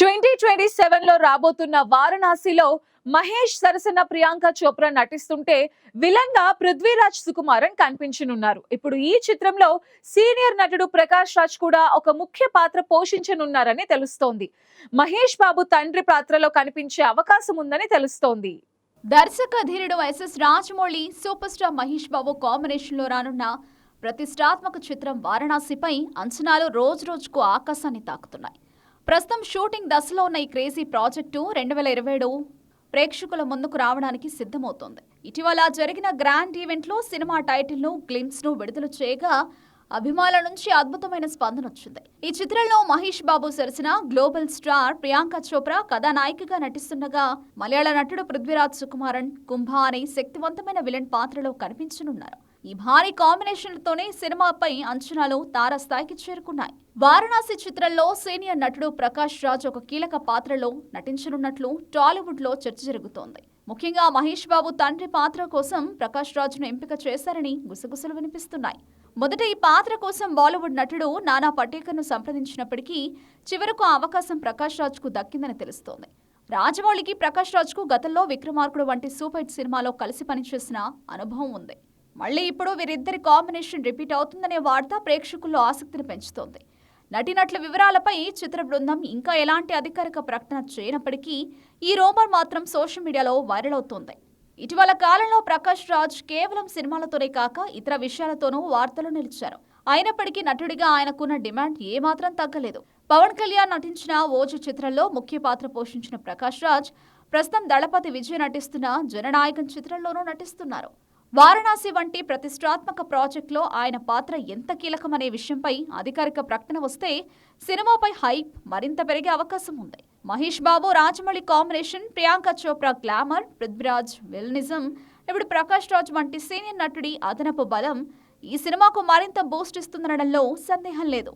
Twenty twenty సెవెన్లో రాబోతున్న వారణాసిలో మహేష్ సరసన ప్రియాంక చోప్రా నటిస్తుంటే విలన్గా పృథ్వీరాజ్ సుకుమారన్ కనిపించనున్నారు. ఇప్పుడు ఈ చిత్రంలో సీనియర్ నటుడు ప్రకాష్ రాజ్ కూడా ఒక ముఖ్య పాత్ర పోషించనున్నారని తెలుస్తోంది. మహేష్ బాబు తండ్రి పాత్రలో కనిపించే అవకాశం ఉందని తెలుస్తోంది. దర్శక ధీరుడు SS Rajamouli super star Mahesh Babu కాంబినేషన్లో రానున్న ప్రతిష్టాత్మక చిత్రం వారణాసిపై అంచనాలు రోజు రోజుకు ఆకాశాన్ని తాకుతున్నాయి. ప్రస్తుతం షూటింగ్ దశలో ఉన్న ఈ క్రేజీ ప్రాజెక్టు రెండు వేల ఇరవై ఏడు ప్రేక్షకుల ముందుకు రావడానికి సిద్ధమవుతోంది. ఇటీవల జరిగిన గ్రాండ్ ఈవెంట్లో సినిమా టైటిల్ను గ్లిమ్స్ను విడుదల చేయగా అభిమానుల నుంచి అద్భుతమైన స్పందన వచ్చింది. ఈ చిత్రంలో మహేష్ బాబు సరసన గ్లోబల్ స్టార్ ప్రియాంక చోప్రా కథానాయికగా నటిస్తుండగా మలయాళ నటుడు పృథ్వీరాజ్ సుకుమారన్ కుంభ అనే శక్తివంతమైన విలన్ పాత్రలో కనిపించనున్నారు. ఈ భారీ కాంబినేషన్లతోనే సినిమాపై అంచనాలు తారస్థాయికి చేరుకున్నాయి. వారణాసి చిత్రంలో సీనియర్ నటుడు ప్రకాష్ రాజ్ ఒక కీలక పాత్రలో నటించనున్నట్లు టాలీవుడ్లో చర్చ జరుగుతోంది. ముఖ్యంగా మహేష్ బాబు తండ్రి పాత్ర కోసం ప్రకాష్ రాజ్ను ఎంపిక చేశారని గుసగుసలు వినిపిస్తున్నాయి. మొదట ఈ పాత్ర కోసం బాలీవుడ్ నటుడు నానా పటేకర్ను సంప్రదించినప్పటికీ చివరకు ఆ అవకాశం ప్రకాష్ రాజ్కు దక్కిందని తెలుస్తోంది. రాజమౌళికి ప్రకాష్ రాజ్కు గతంలో విక్రమార్కుడు వంటి సూపర్ హిట్ సినిమాలో కలిసి పనిచేసిన అనుభవం ఉంది. మళ్ళీ ఇప్పుడు వీరిద్దరి కాంబినేషన్ రిపీట్ అవుతుందనే వార్త ప్రేక్షకుల్లో ఆసక్తిని పెంచుతోంది. నటినట్ల వివరాలపై చిత్ర బృందం ఇంకా ఎలాంటి అధికారిక ప్రకటన చేయనప్పటికీ ఈ రూమర్ మాత్రం సోషల్ మీడియాలో వైరల్ అవుతోంది. ఇటీవల కాలంలో ప్రకాష్ రాజ్ కేవలం సినిమాలతోనే కాక ఇతర విషయాలతోనూ వార్తలు నిలిచారు. అయినప్పటికీ నటుడిగా ఆయనకున్న డిమాండ్ ఏమాత్రం తగ్గలేదు. పవన్ కళ్యాణ్ నటించిన ఓజు చిత్రంలో ముఖ్య పాత్ర పోషించిన ప్రకాష్ రాజ్ ప్రస్తుతం దళపతి విజయ్ నటిస్తున్న జననాయకం చిత్రంలోనూ నటిస్తున్నారు. వారణాసి వంటి ప్రతిష్టాత్మక ప్రాజెక్టులో ఆయన పాత్ర ఎంత కీలకమనే విషయంపై అధికారిక ప్రకటన వస్తే సినిమాపై హైప్ మరింత పెరిగే అవకాశం ఉంది. Mahesh Babu Rajamouli combination Priyanka Chopra glamour Prithviraj villainism ఇప్పుడు ప్రకాష్ రాజ్ వంటి సీనియర్ నటుడి అదనపు బలం ఈ సినిమాకు మరింత బూస్ట్ ఇస్తుందనడంలో సందేహం లేదు.